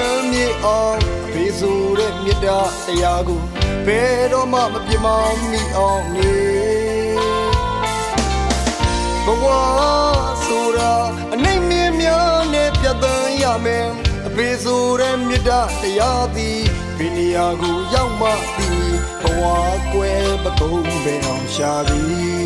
အောင်အဖေဆိုတဲ့မြတ်တာတရားကိုဘယ်တော့မှမပြစ်မမိအောင်နေဘဝဆိုတာအနိုင်မြင်များနဲ့ပြတ်သန်းရမယ်အဖေဆိုတဲ့မြတ်တာတရားသည်ဘယ်နေရာကိုရောက်မှသည်ဘဝကွယ်ပကုံးပဲအောင်ရှာသည်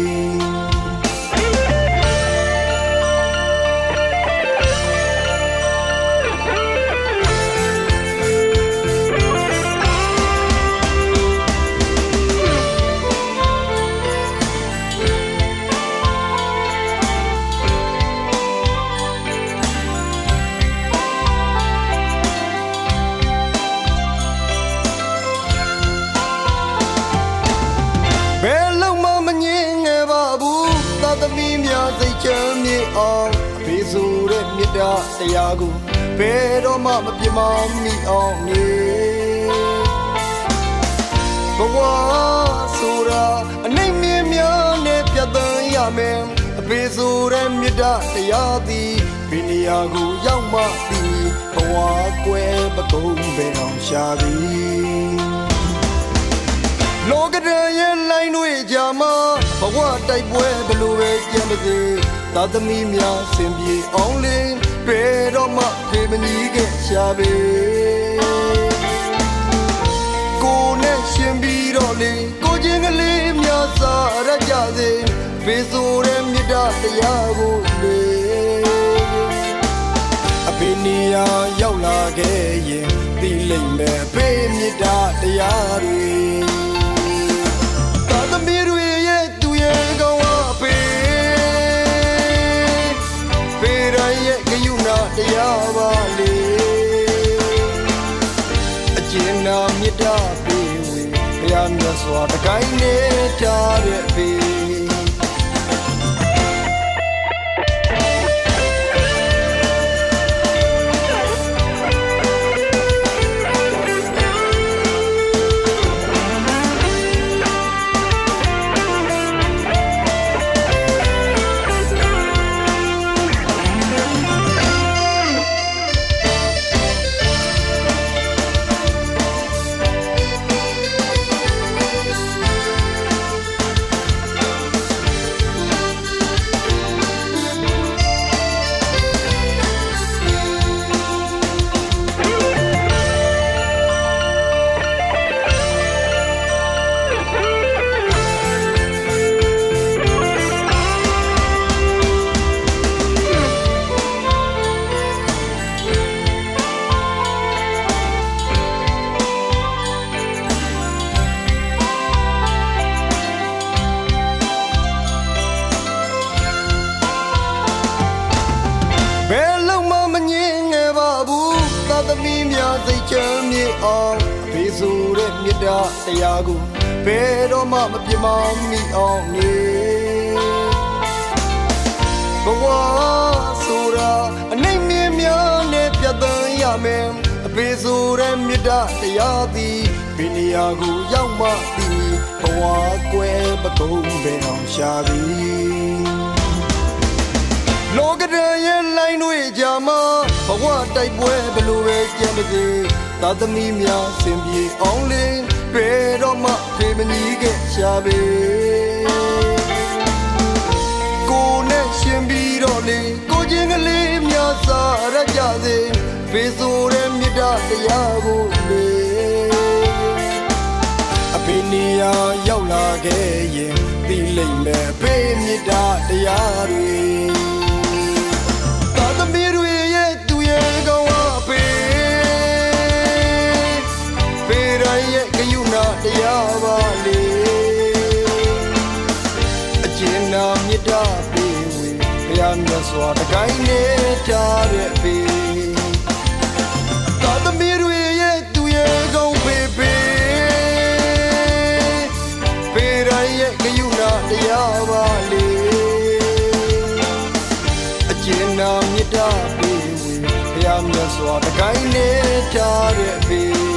အောင်အဖေဆိုတဲ့မြတ်တာတရားကိုဘယ်တော့မှမပြစ်မမိအောင်နေဘဝဆိုတာအနိုင်မြင်များနဲ့ပြတ်သန်းရမယ်အဖေဆိုတဲ့မြတ်တာတရားသည်ဘယ်နေရာကိုရောက်မှသည်ဘဝကွယ်ပကုံးပဲအောင်ရှာသည်လောကရန်ရဲ့လိုင်းတွေကြာမှာဘဝတိုက်ပွဲဘလို့ပဲကြံပါစေ သာသမီများစင်ပြေအောင်လင်းတွေ့တော့မှခေမကြီးကရှာပေကိုနဲ့ရှင်ပြီးတော့လေကိုချင်းကလေးများစားရကြစေဖေဆိုတဲ့မြတ်တာတရားကိုလေအဖေနေရာရောက်လာခဲ့ရင်သိလိမ့်မယ်ဖေမြတ်တာတရားတွေ အကျဉ်းနာမြတ်တာပေဝေဘုရားမြတ်စွာတကိုင်းနေကြတဲ့ဖေ ချမ်းမြေအောင်အဖေဆိုတဲ့မြတ်တာတရားကိုဘယ်တော့မှမပြစ်မမိအောင်နေဘဝဆိုတာအနိုင်မြင်များနဲ့ပြတ်သန်းရမယ်အဖေဆိုတဲ့မြတ်တာတရားသည်ဘယ်နေရာကိုရောက်မှသည်ဘဝကွယ်ပကုံးပဲအောင်ရှာသည်လောကရန်ရဲ့လိုင်းတွေကြာမှာဘဝတိုက်ပွဲဘလို့ပဲကြံပါစေ သာသမီများစင်ပြေအောင်လင်းတွေ့တော့မှဖေမကြီးကရှာပေကိုနဲ့ရှင်ပြီးတော့လေကိုချင်းကလေးများစားရကြစေဖေဆိုတဲ့မြတ်တာတရားကိုလေအဖေနေရာရောက်လာခဲ့ရင်သိလိမ့်မယ်အဖေမြတ်တာတရားတွေ တရားပါလေအကျဉ်းနာမြတ်တာပေဝေဘုရားမြတ်စွာတကိုင်းနေကြတဲ့ဖေသာသမီတွေရဲ့သူရဲ့ကောင်းဖေဖေဖေရရဲ့ဂယုဏတရားပါလေအကျဉ်းနာမြတ်တာပေဝေဘုရားမြတ်စွာတကိုင်းနေကြတဲ့အဖေ